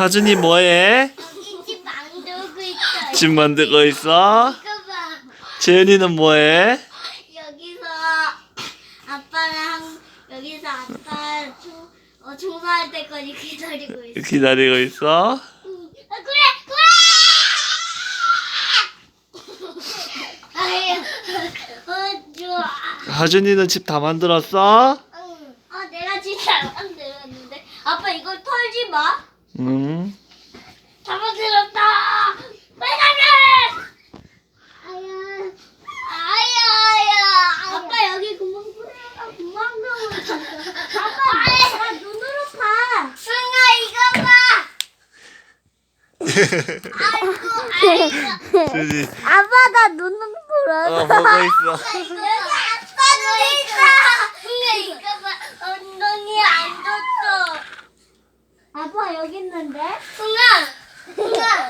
하준이 뭐해? 집 만들고 있어. 집 만들고 있어? 이거 봐. 재현이는 뭐해? 여기서 아빠랑 여기서 아빠 총, 어, 총사할 때까지 기다리고 있어. 기다리고 있어? 응. 아, 그래, 그래. 아유, 어, 좋아. 하준이는 집 다 만들었어? 응. 아, 내가 진짜 만들었는데. 아빠 이걸 털지 마. 응. 다 만들었다. 빨간색. 아야. 아야, 아야. 아빠 여기 구멍 뚫어가 구멍 나오고 아빠, 나 눈으로 봐. 승아 이거 봐. 아이고, 아이고. 아빠 나 눈으로 어, 보라. 보고 있어. 여기 아빠 눈 있다. 승아 이거 봐. 엉덩이 안 줬어. 아빠 여기 있는데? 승아. 승아.